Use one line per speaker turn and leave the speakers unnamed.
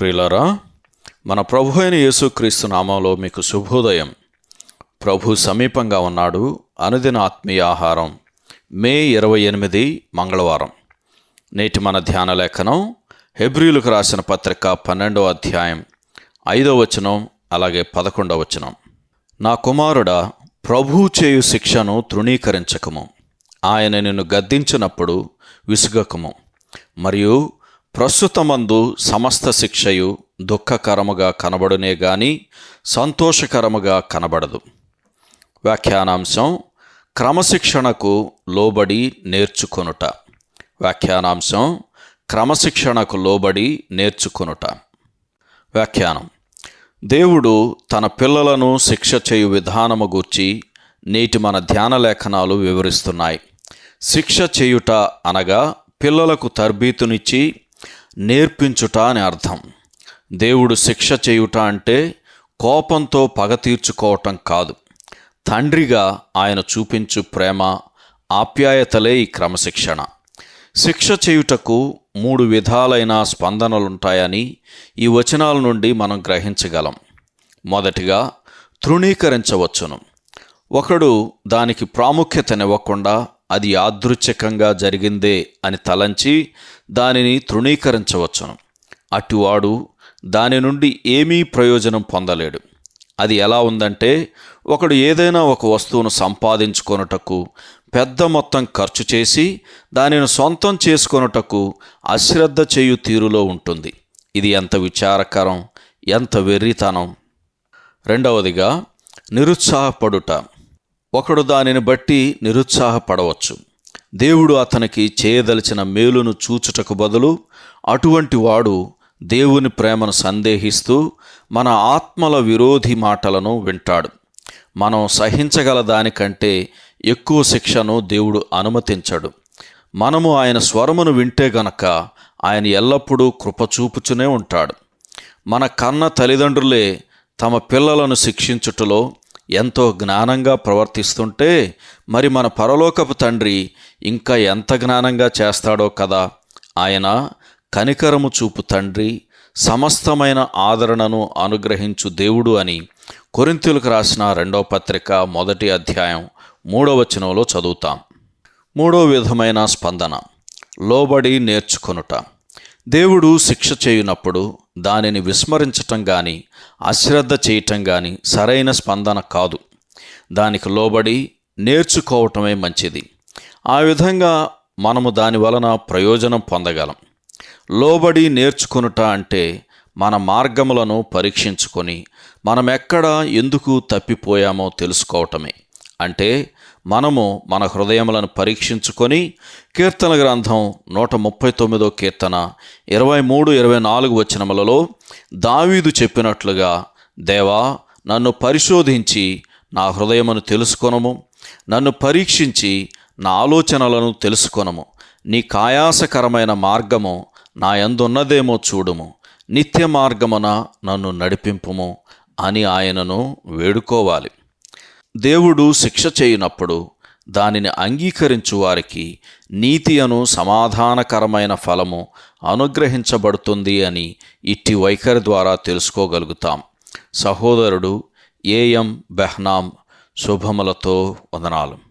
ప్రియులరా మన ప్రభు అయిన యేసుక్రీస్తు నామంలో మీకు శుభోదయం. ప్రభు సమీపంగా ఉన్నాడు అనుదిన ఆత్మీయ ఆహారం మే ఇరవై ఎనిమిది మంగళవారం. నేటి మన ధ్యాన లేఖనం హెబ్రిలకు రాసిన పత్రిక పన్నెండవ అధ్యాయం ఐదో వచనం అలాగే పదకొండవ వచనం. నా కుమారుడా ప్రభు చేయు శిక్షను తృణీకరించకము. ఆయన నిన్ను గద్దించినప్పుడు విసుగకము. మరియు ప్రస్తుతమందు సమస్త శిక్షయు దుఃఖకరముగా కనబడునే గాని సంతోషకరముగా కనబడదు. వ్యాఖ్యానాంశం క్రమశిక్షణకు లోబడి నేర్చుకొనుట. వ్యాఖ్యానాంశం క్రమశిక్షణకు లోబడి నేర్చుకొనుట. వ్యాఖ్యానం దేవుడు తన పిల్లలను శిక్ష చేయు విధానము గూర్చి నేటి మన ధ్యాన లేఖనాలు వివరిస్తున్నాయి. శిక్ష చేయుట అనగా పిల్లలకు తర్బీతునిచ్చి నేర్పించుట అని అర్థం. దేవుడు శిక్ష చేయుట అంటే కోపంతో పగ తీర్చుకోవటం కాదు. తండ్రిగా ఆయన చూపించు ప్రేమ ఆప్యాయతలే ఈ క్రమశిక్షణ. శిక్ష చేయుటకు మూడు విధాలైన స్పందనలుంటాయని ఈ వచనాల నుండి మనం గ్రహించగలం. మొదటిగా తృణీకరించవచ్చును. ఒకడు దానికి ప్రాముఖ్యతనివ్వకుండా అది యాదృచ్ఛికంగా జరిగిందే అని తలంచి దానిని తృణీకరించవచ్చును. అటువాడు దాని నుండి ఏమీ ప్రయోజనం పొందలేడు. అది ఎలా ఉందంటే ఒకడు ఏదైనా ఒక వస్తువును సంపాదించుకొనుటకు పెద్ద మొత్తం ఖర్చు చేసి దానిని సొంతం చేసుకొనుటకు అశ్రద్ధ చేయు తీరులో ఉంటుంది. ఇది ఎంత విచారకరం ఎంత వెర్రితనం. రెండవదిగా నిరుత్సాహపడుట. ఒకడు దానిని బట్టి నిరుత్సాహపడవచ్చు. దేవుడు అతనికి చేయదలిచిన మేలును చూచుటకు బదులు అటువంటి వాడు దేవుని ప్రేమను సందేహిస్తూ మన ఆత్మల విరోధి మాటలను వింటాడు. మనం సహించగల దానికంటే ఎక్కువ శిక్షను దేవుడు అనుమతించడు. మనము ఆయన స్వరమును వింటే గనక ఆయన ఎల్లప్పుడూ కృపచూపుచునే ఉంటాడు. మన కన్న తల్లిదండ్రులే తమ పిల్లలను శిక్షించుటలో ఎంతో జ్ఞానంగా ప్రవర్తిస్తుంటే మరి మన పరలోకపు తండ్రి ఇంకా ఎంత జ్ఞానంగా చేస్తాడో కదా. ఆయన కనికరము చూపు తండ్రి సమస్తమైన ఆదరణను అనుగ్రహించు దేవుడు అని కొరింతులకు రాసిన రెండవ పత్రిక మొదటి అధ్యాయం మూడవ వచనంలో చదువుతాం. మూడో విధమైన స్పందన. లోబడి నేర్చుకొనుట. దేవుడు శిక్ష చేయునప్పుడు దానిని విస్మరించటం కానీ అశ్రద్ధ చేయటం కానీ సరైన స్పందన కాదు. దానికి లోబడి నేర్చుకోవటమే మంచిది. ఆ విధంగా మనము దాని వలన ప్రయోజనం పొందగలం. లోబడి నేర్చుకొనుట అంటే మన మార్గములను పరీక్షించుకొని మనం ఎక్కడ ఎందుకు తప్పిపోయామో తెలుసుకోవటమే. అంటే మనము మన హృదయములను పరీక్షించుకొని కీర్తన గ్రంథం నూట ముప్పై తొమ్మిదో కీర్తన ఇరవై మూడు ఇరవై నాలుగు వచనములలో దావీదు చెప్పినట్లుగా దేవా నన్ను పరిశోధించి నా హృదయమును తెలుసుకొనము. నన్ను పరీక్షించి నా ఆలోచనలను తెలుసుకొనము. నీ కాయాసకరమైన మార్గము నా ఎందున్నదేమో చూడుము. నిత్య మార్గమున నన్ను నడిపింపుము అని ఆయనను వేడుకోవాలి. దేవుడు శిక్ష చేయనప్పుడు దానిని అంగీకరించు వారికి నీతి అను సమాధానకరమైన ఫలము అనుగ్రహించబడుతుంది అని ఇట్టి వైఖరి ద్వారా తెలుసుకోగలుగుతాం. సహోదరుడు ఏఎం బెహ్నాం శుభములతో వందనాలు.